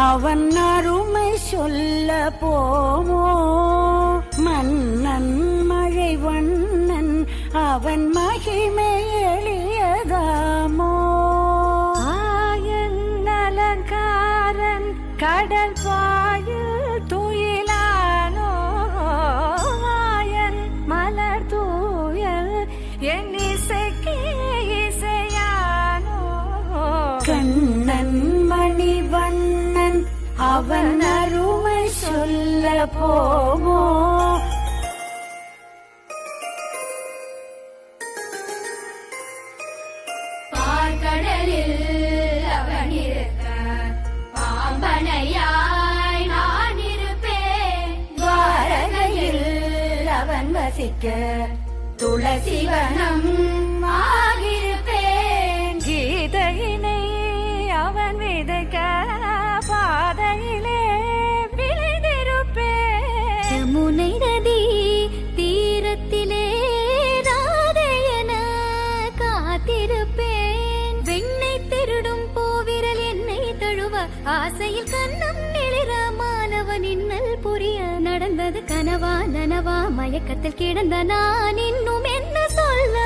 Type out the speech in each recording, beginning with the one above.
அவன் அருமை சொல்ல போமோ? மன்னன் மழை வண்ணன் அவன் மகிமை எளியதாமோ? ஆயன் அலங்காரன் கடல் பாயு துயிலானோ? ஆயன் மலர் தூயல் என் இசைக்கு இசையானோ? கண்ணன் அவன் அருமை சொல்ல போமோ? பார்க்கடலில் அவன் இருக்க பாம்பனையாய் நான் இருப்பேன். துவாரகையில் அவன் வசிக்க துளசிவனம் ஆகிருப்பேன் கீதையினை அவன் விதைக்க ஆசையில் கண்ணம் நெளிர மாணவன் இன்னல் புரிய நடந்தது கனவா நனவா மயக்கத்தில் கிடந்த நான் இன்னும் என்ன சொல்ல?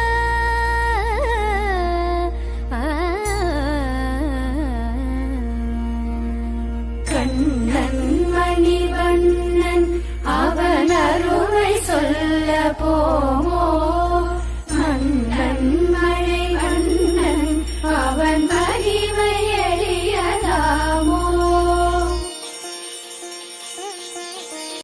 கண்ணன் மணிவண்ணன் அவன் அருமை சொல்ல போமோ?